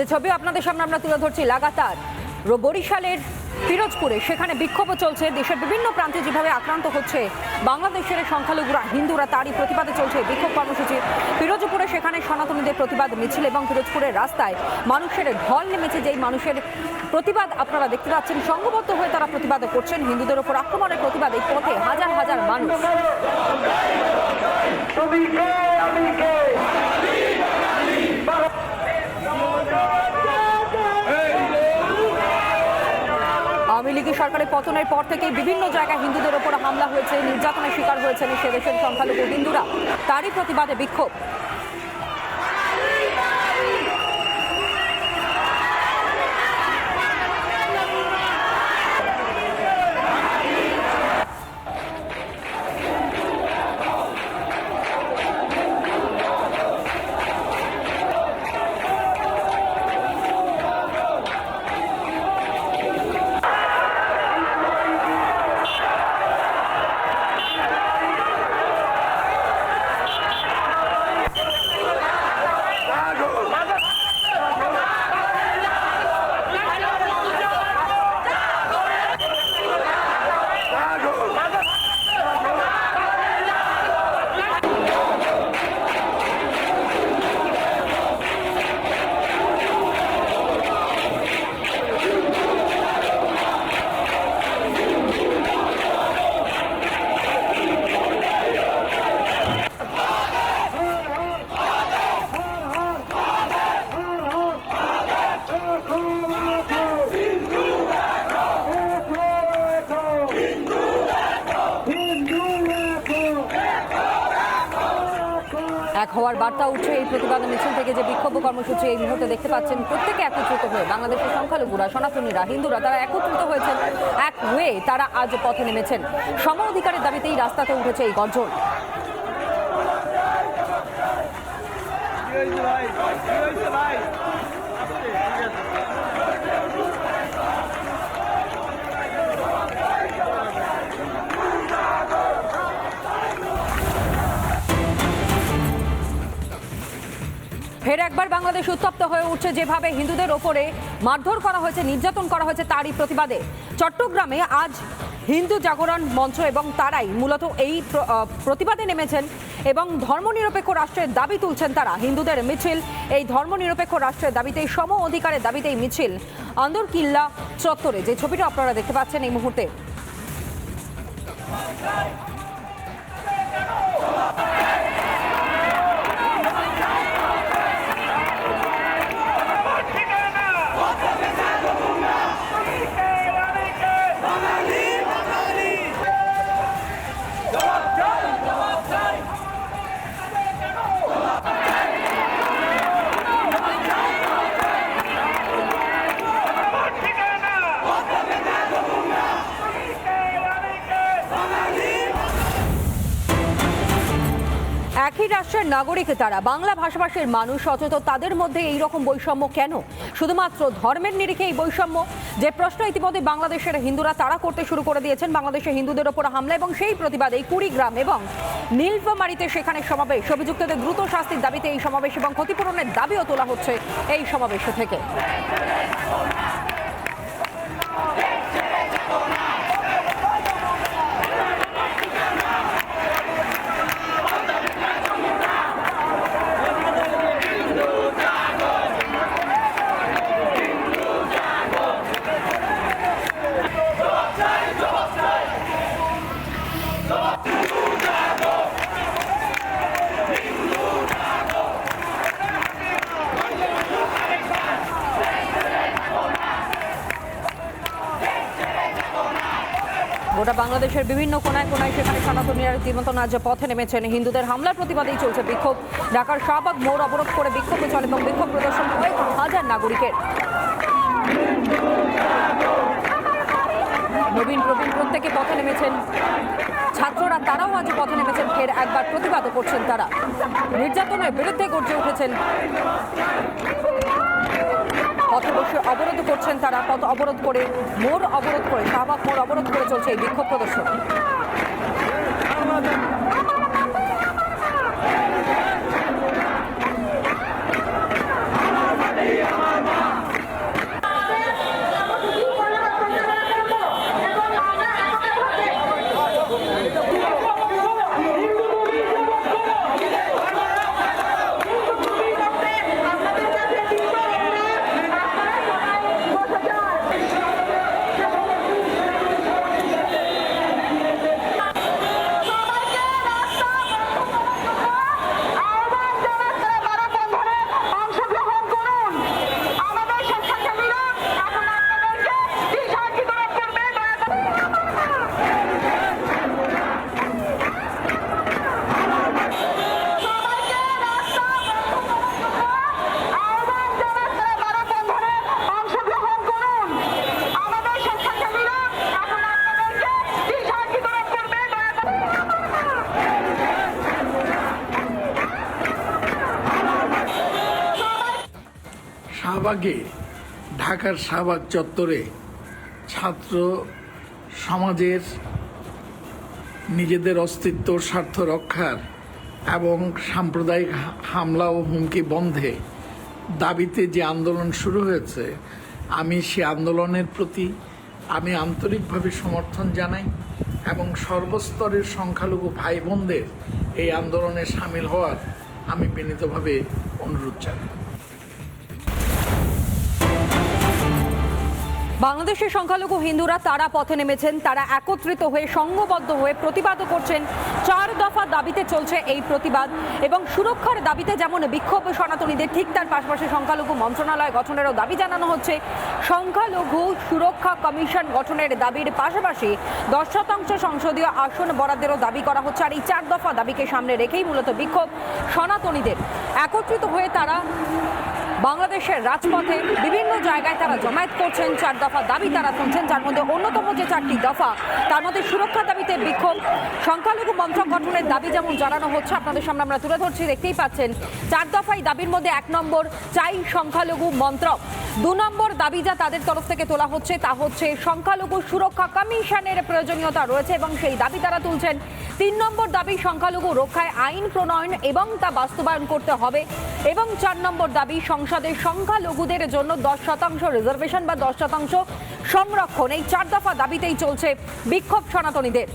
যে ছবি আপনাদের সামনে আমরা তুলে ধরছি লাগাতার। বরিশালের ফিরোজপুরে সেখানে বিক্ষোভ চলছে। দেশের বিভিন্ন প্রান্তে যেভাবে আক্রান্ত হচ্ছে বাংলাদেশের সংখ্যালঘুরা, হিন্দুরা, তারই প্রতিবাদে চলছে বিক্ষোভ কর্মসূচি। ফিরোজপুরে সেখানে সনাতনীদের প্রতিবাদ, মিছিল এবং ফিরোজপুরের রাস্তায় মানুষের ঢল নেমেছে, যেই মানুষের প্রতিবাদ আপনারা দেখতে পাচ্ছেন। সংঘবদ্ধ হয়ে তারা প্রতিবাদ করছেন। হিন্দুদের ওপর আক্রমণের প্রতিবাদ এই পথে হাজার হাজার মানুষ। আওয়ামী লীগের সরকারের পতনের পর থেকে বিভিন্ন জায়গায় হিন্দুদের ওপর হামলা হয়েছে, নির্যাতনের শিকার হয়েছেন সে দেশের সংখ্যালঘু হিন্দুরা। তারই প্রতিবাদে বিক্ষোভ। এক হওয়ার বার্তা উঠছে এই প্রতিবাদ মিছিল থেকে যে বিক্ষোভ কর্মসূচি এই মুহূর্তে দেখতে পাচ্ছেন প্রত্যেকে একত্রিত হয়ে বাংলাদেশের সংখ্যালঘুরা, সনাতনীরা, হিন্দুরা তারা একত্রিত হয়েছেন এক হয়ে তারা আজ পথে নেমেছেন। সম অধিকারের দাবিতেই রাস্তাতে উঠেছে এই গর্জন। ফের একবার বাংলাদেশ উত্তপ্ত হয়ে উঠছে যেভাবে হিন্দুদের ওপরে মারধর করা হয়েছে, নির্যাতন করা হয়েছে তারই প্রতিবাদে। চট্টগ্রামে আজ হিন্দু জাগরণ মঞ্চ এবং তারাই মূলত এই প্রতিবাদে নেমেছেন এবং ধর্মনিরপেক্ষ রাষ্ট্রের দাবি তুলছেন তারা। হিন্দুদের মিছিল, এই ধর্মনিরপেক্ষ রাষ্ট্রের দাবিতেই, সম অধিকারের দাবিতেই মিছিল আন্দর কিল্লা চত্বরে। যে ছবিটা আপনারা দেখতে পাচ্ছেন এই মুহূর্তে একই রাষ্ট্রের নাগরিক তারা। বাংলা ভাষাভাষীর মানুষ, অথচ তাদের মধ্যে এই রকম বৈষম্য কেন? শুধুমাত্র ধর্মের নিরিখে এই বৈষম্য? যে প্রশ্ন ইতিমধ্যে বাংলাদেশের হিন্দুরা তারা করতে শুরু করে দিয়েছেন, বাংলাদেশের হিন্দুদের ওপর হামলা এবং সেই প্রতিবাদে এই কুড়িগ্রাম এবং নীলফামারীতে সেখানে সমাবেশ। অভিযুক্তদের দ্রুত শাস্তির দাবিতে এই সমাবেশ এবং ক্ষতিপূরণের দাবিও তোলা হচ্ছে এই সমাবেশ থেকে। গোটা বাংলাদেশের বিভিন্ন কোনায় কোনায় সেখানে সনাতনীরা রীতিমতো আজ পথে নেমেছেন। হিন্দুদের হামলার প্রতিবাদেই চলছে বিক্ষোভ। ঢাকার শাহবাগ মোড় অবরোধ করে বিক্ষোভে চলে এবং বিক্ষোভ প্রদর্শন কয়েক হাজার নাগরিকের। নবীন প্রবীণ প্রত্যেকে পথে নেমেছেন। ছাত্ররা তারাও আজ পথে নেমেছেন। ফের একবার প্রতিবাদও করছেন তারা। নির্যাতনের বিরুদ্ধে গর্জে উঠেছেন পথে বসে অবরোধ করছেন তারা। পথ অবরোধ করে, মোড় অবরোধ করে, শাহবাগ মোড় অবরোধ করে চলছে এই বিক্ষোভ প্রদর্শন। শাহবাগে ঢাকার শাহবাগ চত্বরে ছাত্র সমাজের নিজেদের অস্তিত্ব, স্বার্থ রক্ষার এবং সাম্প্রদায়িক হামলা ও হুমকি বন্ধে দাবিতে যে আন্দোলন শুরু হয়েছে, আমি সে আন্দোলনের প্রতি আমি আন্তরিকভাবে সমর্থন জানাই এবং সর্বস্তরের সংখ্যালঘু ভাই বোনদের এই আন্দোলনে সামিল হওয়ার আমি বিনীতভাবে অনুরোধ জানাই। বাংলাদেশের সংখ্যালঘু হিন্দুরা তারা পথে নেমেছেন, তারা একত্রিত হয়ে, সংঘবদ্ধ হয়ে প্রতিবাদও করছেন। চার দফা দাবিতে চলছে এই প্রতিবাদ এবং সুরক্ষার দাবিতে যেমন বিক্ষোভ সনাতনীদের, ঠিক তার পাশাপাশি সংখ্যালঘু মন্ত্রণালয় গঠনেরও দাবি জানানো হচ্ছে। সংখ্যালঘু সুরক্ষা কমিশন গঠনের দাবির পাশাপাশি দশ শতাংশ সংসদীয় আসন বরাদ্দেরও দাবি করা হচ্ছে আর এই চার দফা দাবিকে সামনে রেখেই মূলত বিক্ষোভ সনাতনীদের। একত্রিত হয়ে তারা বাংলাদেশের রাজপথে বিভিন্ন জায়গায় তারা জমায়েত করছেন। চার দফা দাবি তারা তুলছেন। যার মধ্যে অন্যতম যে চারটি দফা, তার মধ্যে সুরক্ষা দাবিতে বিক্ষোভ। সংখ্যালঘু মন্ত্রক গঠনের দাবি যেমন জানানো হচ্ছে, আপনাদের সামনে আমরা তুলে ধরছি, দেখতেই পাচ্ছেন, চার দফাই দাবির মধ্যে এক নম্বর চাই সংখ্যালঘু মন্ত্রক। দু নম্বর দাবি যা তাদের তরফ থেকে তোলা হচ্ছে, তা হচ্ছে সংখ্যালঘু সুরক্ষা কমিশনের প্রয়োজনীয়তা রয়েছে এবং সেই দাবি তারা তুলছেন। তিন নম্বর দাবি সংখ্যালঘু রক্ষায় আইন প্রণয়ন এবং তা বাস্তবায়ন করতে হবে এবং চার নম্বর দাবি সংসদে সংখ্যালঘুদের জন্য দশ শতাংশ রিজার্ভেশন বা দশ শতাংশ সংরক্ষণ, এই চার দফা দাবিতেই চলছে বিক্ষোভ সনাতনীদের।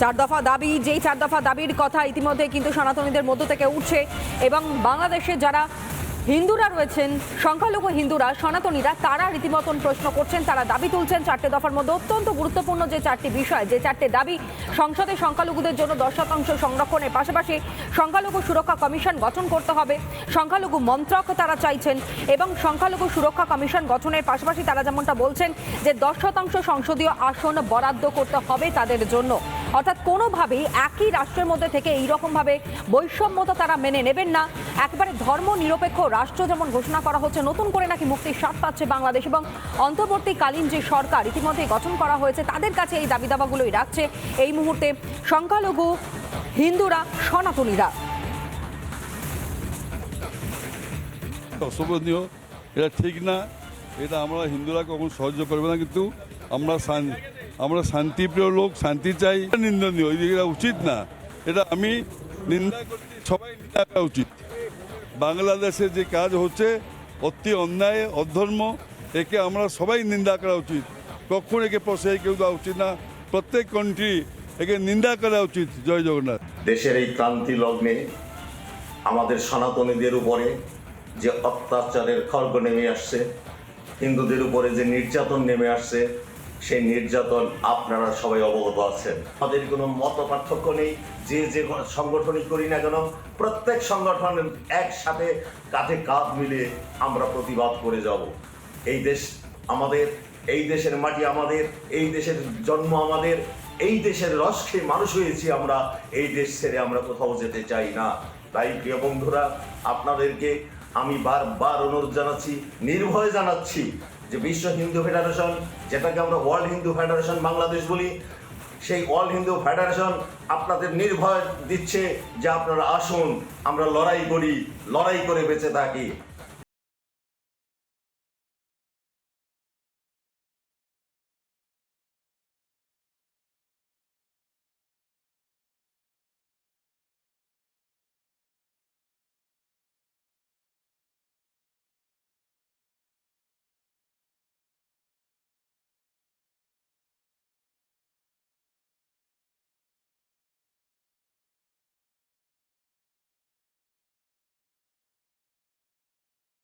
চার দফা দাবি, যেই চার দফা দাবির কথা ইতিমধ্যে কিন্তু সনাতনীদের মধ্য থেকে উঠছে এবং বাংলাদেশে যারা হিন্দুরা রয়েছেন, সংখ্যালঘু হিন্দুরা, সনাতনীরা, তারা রীতিমতন প্রশ্ন করছেন, তারা দাবি তুলছেন চারটে দফার মধ্যে অত্যন্ত গুরুত্বপূর্ণ যে চারটি বিষয়, যে চারটে দাবি সংসদে সংখ্যালঘুদের জন্য দশ শতাংশ সংরক্ষণের পাশাপাশি সংখ্যালঘু সুরক্ষা কমিশন গঠন করতে হবে। সংখ্যালঘু মন্ত্রক তারা চাইছেন এবং সংখ্যালঘু সুরক্ষা কমিশন গঠনের পাশাপাশি তারা যেমনটা বলছেন যে দশ শতাংশ সংসদীয় আসন বরাদ্দ করতে হবে তাদের জন্য। অর্থাৎ কোনোভাবেই একই রাষ্ট্রের মধ্যে থেকে এইরকমভাবে বৈষম্যতা তারা মেনে নেবেন না। একেবারে ধর্ম নিরপেক্ষ রাষ্ট্র যেমন ঘোষণা করা হচ্ছে, নতুন করে নাকি মুক্তির স্বাদ পাচ্ছে বাংলাদেশ এবং অন্তর্বর্তীকালীন যে সরকার ইতিমধ্যে গঠন করা হয়েছে, তাদের কাছে এই দাবি দাবাগুলোই রাখছে। এই মুহূর্তে সংখ্যালঘু হিন্দুরা, সনাতনীরা। অশোভনীয় এটা ঠিক না। এটা আমরা হিন্দুরা কখন সহ্য করবে না, কিন্তু আমরা আমরা শান্তিপ্রিয় লোক, শান্তি চাই। নিন্দনীয় এটা উচিত না। এটা আমি নিন্দা করছি সবাই নিন্দা করা উচিত। বাংলাদেশে যে কাজ হচ্ছে, অতি অন্যায়, অধর্ম, একে আমরা সবাই নিন্দা করা উচিত। কখন একে প্রশ্রয় কেউ দেওয়া উচিত না। প্রত্যেক কান্ট্রি একে নিন্দা করা উচিত। জয় জগন্নাথ। দেশের এই ক্রান্তি লগ্নে, আমাদের সনাতনীদের উপরে যে অত্যাচারের খর্গ নেমে আসছে, হিন্দুদের উপরে যে নির্যাতন নেমে আসছে সেই নির্যাতন আপনারা সবাই অবগত আছেন। আমাদের কোনো মত পার্থক্য নেই। যে যে সংগঠনই করি না কেন, প্রত্যেক সংগঠন একসাথে কাঁধে কাঁধ মিলে আমরা প্রতিবাদ করে যাব। এই দেশ আমাদের, এই দেশের মাটি আমাদের, এই দেশের জন্ম আমাদের, এই দেশের রস খেয়ে মানুষ হয়েছি আমরা, এই দেশ ছেড়ে আমরা কোথাও যেতে চাই না। তাই প্রিয় বন্ধুরা, আপনাদেরকে আমি বারবার অনুরোধ জানাচ্ছি, নির্ভয় জানাচ্ছি যে বিশ্ব হিন্দু ফেডারেশন, যেটাকে আমরা ওয়ার্ল্ড হিন্দু ফেডারেশন বাংলাদেশ বলি, সেই অল হিন্দু ফেডারেশন আপনাদের নির্ভয় দিচ্ছে যে আপনারা আসুন, আমরা লড়াই করি, লড়াই করে বেঁচে থাকি।